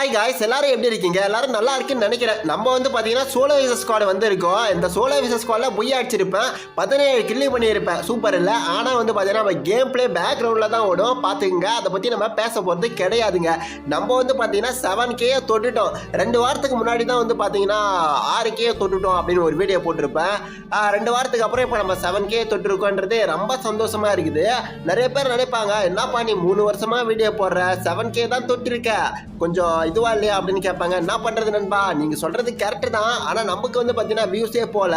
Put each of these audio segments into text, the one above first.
Hi guys எல்லாரும் எப்படி இருக்கீங்க? எல்லாரும் நல்லா இருக்குன்னு நினைக்கிறேன். நம்ம வந்து பார்த்தீங்கன்னா சோலோ விசஸ் ஸ்குவாட் வந்து இருக்கோம். இந்த சோலோ விசஸ் ஸ்குவாடில் பொய் அடிச்சிருப்பேன். பதினேழு கில்லி பண்ணியிருப்பேன். சூப்பர் இல்லை. ஆனால் வந்து பார்த்தீங்கன்னா நம்ம கேம் பிளே பேக்ரவுண்டில் தான் ஓடும். பார்த்துக்குங்க அதை பற்றி நம்ம பேச போகிறது கிடையாதுங்க. நம்ம வந்து பார்த்தீங்கன்னா செவன் கே தொட்டுட்டோம். ரெண்டு வாரத்துக்கு முன்னாடி தான் வந்து பார்த்தீங்கன்னா ஆறு கே தொட்டுட்டோம் அப்படின்னு ஒரு வீடியோ போட்டிருப்பேன். ரெண்டு வாரத்துக்கு அப்புறம் இப்போ நம்ம செவன் கே தொட்டிருக்கோன்றது ரொம்ப சந்தோஷமா இருக்குது. நிறைய பேர் நினைப்பாங்க என்னப்பா நீ மூணு வருஷமாக வீடியோ போடுற? செவன் கே தான் தொட்டிருக்க. கொஞ்சம் இதுவா இல்லையா அப்படின்னு கேட்பாங்க. என்ன பண்ணுறது நண்பா? நீங்கள் சொல்கிறது கரெக்ட் தான். ஆனால் நமக்கு வந்து பார்த்தீங்கன்னா வியூஸே போல.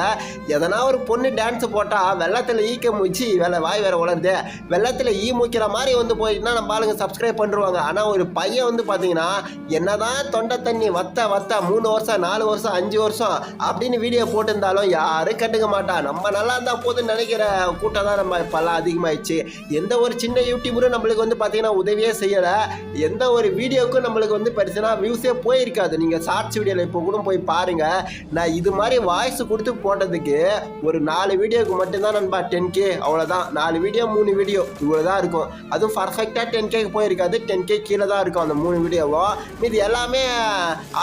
எதனா ஒரு பொண்ணு டான்ஸ் போட்டால் வெள்ளத்தில் ஈக்க மூச்சு வேலை வாய் வேற உலருது வெள்ளத்தில் ஈ மூக்கிற மாதிரி வந்து போயிட்டுனா நம்ம ஆளுங்க சப்ஸ்கிரைப் பண்ணுவாங்க ஆனால் ஒரு பையன் வந்து பார்த்தீங்கன்னா என்னதான் தொண்டை தண்ணி வத்த வத்த மூணு வருஷம் நாலு வருஷம் அஞ்சு வருஷம் அப்படின்னு வீடியோ போட்டிருந்தாலும் யாரும் கண்டுக்க மாட்டா. நம்ம நல்லா இருந்தால் போதுன்னு நினைக்கிற கூட்டம் தான் நம்ம இப்போல்லாம் அதிகமாயிடுச்சு. எந்த ஒரு சின்ன யூடியூபரும் நம்மளுக்கு வந்து பார்த்தீங்கன்னா உதவியே செய்யலை. எந்த ஒரு வீடியோக்கும் நம்மளுக்கு வந்து பெருசுனா வியூஸே போயிருக்காது நீங்க ஷார்ட்ஸ் வீடியோல இப்போ கூட போய் பாருங்க நான் இது மாதிரி வாய்ஸ் கொடுத்து போட்டதுக்கு ஒரு நாலு வீடியோக்கு மட்டும்தான் நண்பா டென் கே அவ்வளோதான் நாலு வீடியோ மூணு வீடியோ இவ்வளோ தான் இருக்கும் அதுவும் பர்ஃபெக்டாக டென் கேக்கு போயிருக்காது டென் கே கீழே தான் இருக்கும் அந்த மூணு வீடியோவும் மீதி எல்லாமே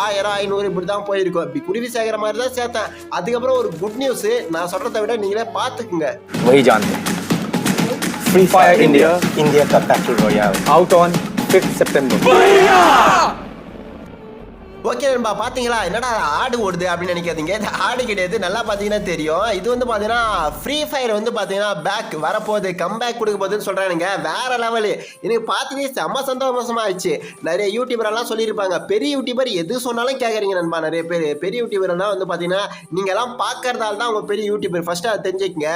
ஆயிரம் ஐநூறு இப்படி தான் போயிருக்கும் இப்படி குருவி சேர்க்குற மாதிரி தான் சேர்த்தேன் அதுக்கப்புறம் ஒரு குட் நியூஸு நான் சொல்கிறத விட நீங்களே பார்த்துக்குங்க वही जानते हैं फ्री फायर इंडिया इंडिया का battle royale out on fifth September okay நண்பா பார்த்தீங்களா என்னடா ஆடு ஓடுது அப்படின்னு நினைக்காதீங்க. இது ஆடு கிடையாது நல்லா பார்த்தீங்கன்னா தெரியும். இது வந்து பார்த்தீங்கன்னா ஃப்ரீ ஃபயர் வந்து பார்த்தீங்கன்னா பேக் வரப்போகுது கம்பேக் கொடுக்க போகுதுன்னு சொல்கிறானுங்க வேற லெவலு எனக்கு பார்த்தீங்கன்னா செம்ம சந்தோஷமாக ஆயிடுச்சு. நிறைய யூடியூபரெல்லாம் சொல்லியிருப்பாங்க. பெரிய யூடியூபர் எது சொன்னாலும் கேட்குறீங்க நண்பா நிறைய பேர். பெரிய யூடியூபர்லாம் வந்து பார்த்தீங்கன்னா நீங்கள்லாம் பார்க்கறதால தான் அவங்க பெரிய யூடியூபர் ஃபஸ்ட்டு அதை தெரிஞ்சுக்கங்க.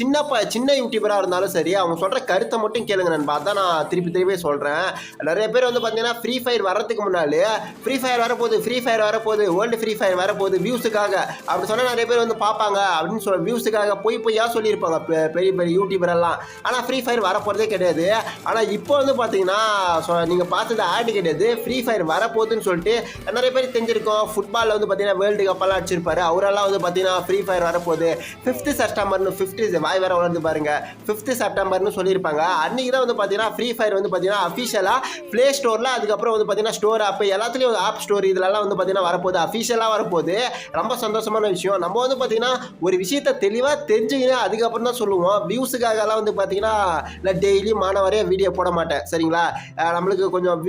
சின்ன ப சின்ன யூடியூபராக இருந்தாலும் சரி அவங்க சொல்கிற கருத்தை மட்டும் கேளுங்க நண்பா. அதான் நான் திருப்பி திருப்பி சொல்கிறேன் நிறைய பேர் வந்து பார்த்தீங்கன்னா ஃப்ரீ ஃபயர் வர்றதுக்கு முன்னாலே ஃப்ரீ ஃபயர் வரப்போ வரப்போகுது ஃப்ரீ ஃபயர் வரப்போகுது வேர்ல்டு ஃப்ரீ ஃபயர் வரப்போகுது வியூஸுக்காக அப்படி சொன்னால் நிறைய பேர் வந்து பார்ப்பாங்க அப்படின்னு சொல்ல வியூஸுக்காக போய் பொய்யா சொல்லியிருப்பாங்க பெரிய பெரிய யூடியூபர் எல்லாம். ஆனால் ஃப்ரீ ஃபயர் வரப்போகிறதே கிடையாது. ஆனால் இப்போ வந்து பார்த்தீங்கன்னா நீங்கள் பார்த்தது ஆடு கிடையாது. ஃப்ரீ ஃபயர் வரப்போகுதுன்னு சொல்லிட்டு நிறைய பேர் தெரிஞ்சிருக்கோம். ஃபுட்பாலில் வந்து பார்த்தீங்கன்னா வேர்ல்டு கப்பெல்லாம் அடிச்சிருப்பாரு. அவரெல்லாம் வந்து பார்த்தீங்கன்னா ஃப்ரீ ஃபயர் வரப்போகுது. ஃபிஃப்த்து செப்டம்பர்னு ஃபிஃப்த்து வாய் வேறு வளர்ந்து பாருங்க. ஃபிஃப்த்து செப்டம்பர்னு சொல்லியிருப்பாங்க. அன்றைக்கி தான் வந்து பார்த்தீங்கன்னா ஃப்ரீ ஃபயர் வந்து பார்த்தீங்கன்னா அஃபிஷியலாக ப்ளே ஸ்டோரில் அதுக்கப்புறம் வந்து பார்த்தீங்கன்னா ஸ்டோர் ஆப் எல்லாத்துலேயும் ஆப் ஸ்டோரி இதுலலாம் வந்து பார்த்தீங்கன்னா வரப்போகுது. அஃபிஷியலாக வரப்போகுது. ரொம்ப சந்தோஷமான விஷயம். நம்ம வந்து பார்த்தீங்கன்னா ஒரு விஷயத்தை தெளிவாக தெரிஞ்சுக்கினா அதுக்கப்புறம் தான் சொல்லுவோம். வியூஸுக்காகலாம் வந்து பார்த்தீங்கன்னா நான் டெய்லி மாணவரையே வீடியோ போட மாட்டேன். சரிங்களா? நம்மளுக்கு கொஞ்சம்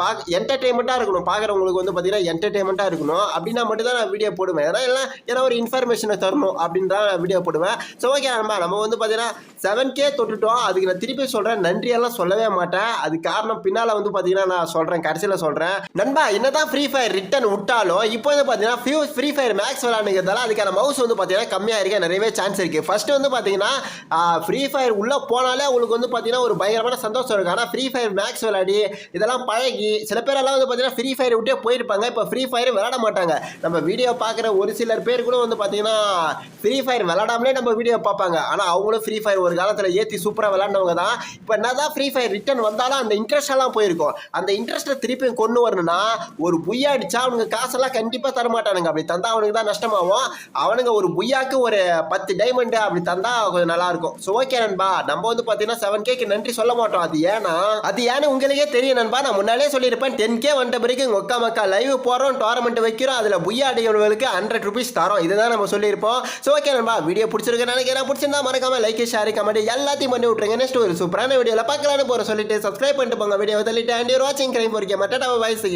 பார்க்க என்டர்டெயின்மெண்ட்டாக இருக்கணும். பார்க்குறவங்களுக்கு வந்து பார்த்தீங்கன்னா என்டர்டெயின்மெண்ட்டாக இருக்கணும். அப்படின்னா மட்டும் தான் நான் வீடியோ போடுவேன். ஏன்னா எல்லாம் ஏன்னா ஒரு இன்ஃபர்மேஷனை தரணும் அப்படின்னு தான் நான் வீடியோ போடுவேன். ஸோ ஓகே நம்ம நம்ம வந்து பார்த்தீங்கன்னா செவன் கே தொட்டுட்டோம். அதுக்கு நான் திருப்பி சொல்கிறேன் நன்றியெல்லாம் சொல்லவே மாட்டேன். அது காரணம் பின்னால் வந்து பார்த்தீங்கன்னா நான் சொல்கிறேன் கடைசியில் சொல்கிறேன் நண்பா என்னதான் ஃப்ரீ ஃபயர் ரிட்டன் விட்டாலும் இப்போ வந்து பார்த்தீங்கன்னா ஃபியூ ஃப்ரீ ஃபயர் மேக்ஸ் விளாண்டுங்கிறதால அதுக்கான மவுஸ் வந்து பார்த்தீங்கன்னா கம்மியாக இருக்க நிறையவே சான்ஸ் இருக்குது ஃபஸ்ட்டு வந்து பார்த்தீங்கன்னா ஃப்ரீ ஃபயர் உள்ளே போனாலே உங்களுக்கு வந்து பார்த்தீங்கன்னா ஒரு பயங்கரமான சந்தோஷம் இருக்கும். ஆனால் ஃப்ரீ ஃபயர் மேக்ஸ் விளையாடி இதெல்லாம் பழகி சில பேரெல்லாம் வந்து பார்த்தீங்கன்னா ஃப்ரீ ஃபயர் விட்டே போயிருப்பாங்க. இப்போ ஃப்ரீ ஃபயர் விளாட மாட்டாங்க. நம்ம வீடியோ பார்க்குற ஒரு சிலர் பேர் கூட வந்து பார்த்தீங்கன்னா ஃப்ரீ ஃபயர் விளாடாமலே நம்ம வீடியோ பார்ப்பாங்க. ஆனால் அவங்களும் ஃப்ரீ ஃபயர் ஒரு காலத்தில் ஏற்றி சூப்பராக விளாண்டவங்க தான். இப்போ என்ன தான் ஃப்ரீ ஃபயர் ரிட்டர்ன் வந்தாலும் அந்த இன்ட்ரெஸ்ட் எல்லாம் போயிருக்கும். அந்த இன்ட்ரெஸ்ட்டை திருப்பி கொண்டு வரணும்னா ஒரு புய்யா அடிச்சா அவனுங்க காசெல்லாம் கண்டிப்பாக தரமாட்டானுங்க. அப்படி தந்தா அவனுக்கு தான் நஷ்டமாகும். அவனுங்க ஒரு பொய்யாக்கு ஒரு பத்து டைமண்டு அப்படி தந்தா கொஞ்சம் நல்லா இருக்கும் ஸோ ஓகே நண்பா. நம்ம வந்து பார்த்தீங்கன்னா செவன் கேக்கு நன்றி சொல்ல மாட்டோம். அது ஏன்னா அது ஏன்னு உங்களுக்கே தெரியும் நண்பா. நான் முன்னாலே சொல்லியிருப்பேன். டென் கே வந்த பிறகு உங்க ஒக்கா மக்கா லைவ் போகிறோம் டோர்னமெண்ட் வைக்கிறோம். அதில் புய்யா அடைகிறவங்களுக்கு ஹண்ட்ரட் ருபீஸ் தரோம். இதுதான் நம்ம சொல்லியிருப்போம். ஸோ ஓகே நண்பா. வீடியோ பிடிச்சிருக்கு நினைக்கிறேன். பிடிச்சிருந்தா மறக்காம லைக் ஷேர் கமெண்ட் எல்லாத்தையும் பண்ணி விட்டுருங்க. நெக்ஸ்ட் ஒரு சூப்பரான வீடியோவில் பார்க்கலான்னு போகிற சொல்லிட்டு சப்ஸ்கிரைப் பண்ணிட்டு போங்க. வீடியோ தள்ளிட்டு அண்ட் வாட்சிங் கிரைம் பொறிக்க மட்டும் வயசு